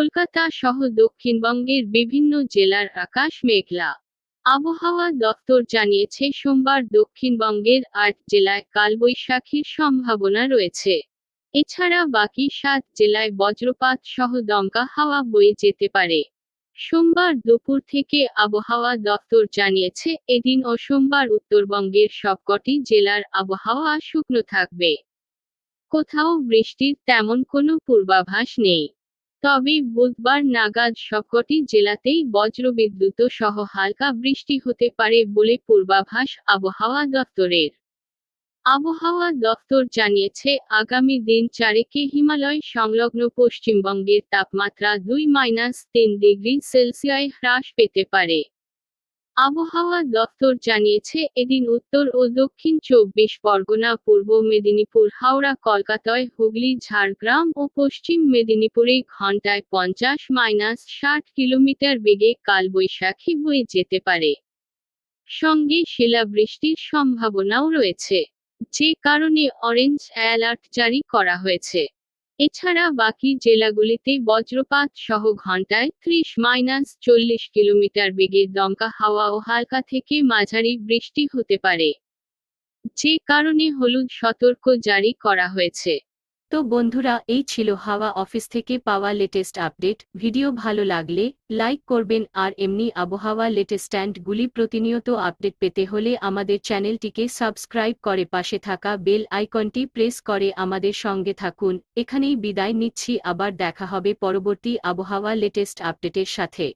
কলকাতা সহ দক্ষিণবঙ্গের বিভিন্ন জেলার আকাশ মেঘলা। আবহাওয়া দপ্তর জানিয়েছে, সোমবার দক্ষিণবঙ্গের আট জেলায় কালবৈশাখীর সম্ভাবনা রয়েছে। এছাড়া বাকি সাত জেলায় বজ্রপাত সহ দমকা হাওয়া বয়ে যেতে পারে। সোমবার দুপুর থেকে আবহাওয়া দপ্তর জানিয়েছে, এদিন ও সোমবার উত্তরবঙ্গের সবকটি জেলার আবহাওয়া শুকনো থাকবে। কোথাও বৃষ্টির তেমন কোনো পূর্বাভাস নেই। তবে বুধবার নাগাদ সবকটি জেলাতেই বজ্রবিদ্যুৎ সহ হালকা বৃষ্টি হতে পারে বলে পূর্বাভাস আবহাওয়া দপ্তরের। আবহাওয়া দপ্তর জানিয়েছে, আগামী দিন চারেকে হিমালয় সংলগ্ন পশ্চিমবঙ্গের তাপমাত্রা দুই মাইনাস তিন ডিগ্রি সেলসিয়ায় হ্রাস পেতে পারে। আবহাওয়া দপ্তর জানিয়েছে, এদিন উত্তর ও দক্ষিণ চব্বিশ পরগনা, পূর্ব মেদিনীপুর, হাওড়া, কলকাতায়, হুগলি, ঝাড়গ্রাম ও পশ্চিম মেদিনীপুরে ঘন্টায় পঞ্চাশ মাইনাস ষাট কিলোমিটার বেগে কালবৈশাখী বয়ে যেতে পারে। সঙ্গে শিলাবৃষ্টির সম্ভাবনাও রয়েছে। যে কারণে অরেঞ্জ অ্যালার্ট জারি করা হয়েছে। এছাড়া বাকি জেলাগুলিতে বজ্রপাত সহ ঘন্টায় ত্রিশ মাইনাস চল্লিশ কিলোমিটার বেগের দমকা হাওয়া ও হালকা থেকে মাঝারি বৃষ্টি হতে পারে। যে কারণে হলুদ সতর্ক জারি করা হয়েছে। তো বন্ধুরা, এই ছিল হাওয়া অফিস থেকে পাওয়া লেটেস্ট আপডেট ভিডিও ভালো লাগলে লাইক করবেন আর এমনি আবহাওয়া লেটেস্ট স্ট্যান্ডগুলি প্রতিনিয়ত আপডেট পেতে হলে আমাদের চ্যানেলটিকে সাবস্ক্রাইব করে পাশে থাকা বেল আইকনটি প্রেস করে আমাদের সঙ্গে থাকুন। এখানেই বিদায় নিচ্ছি, আবার দেখা হবে পরবর্তী আবহাওয়া লেটেস্ট আপডেটের সাথে।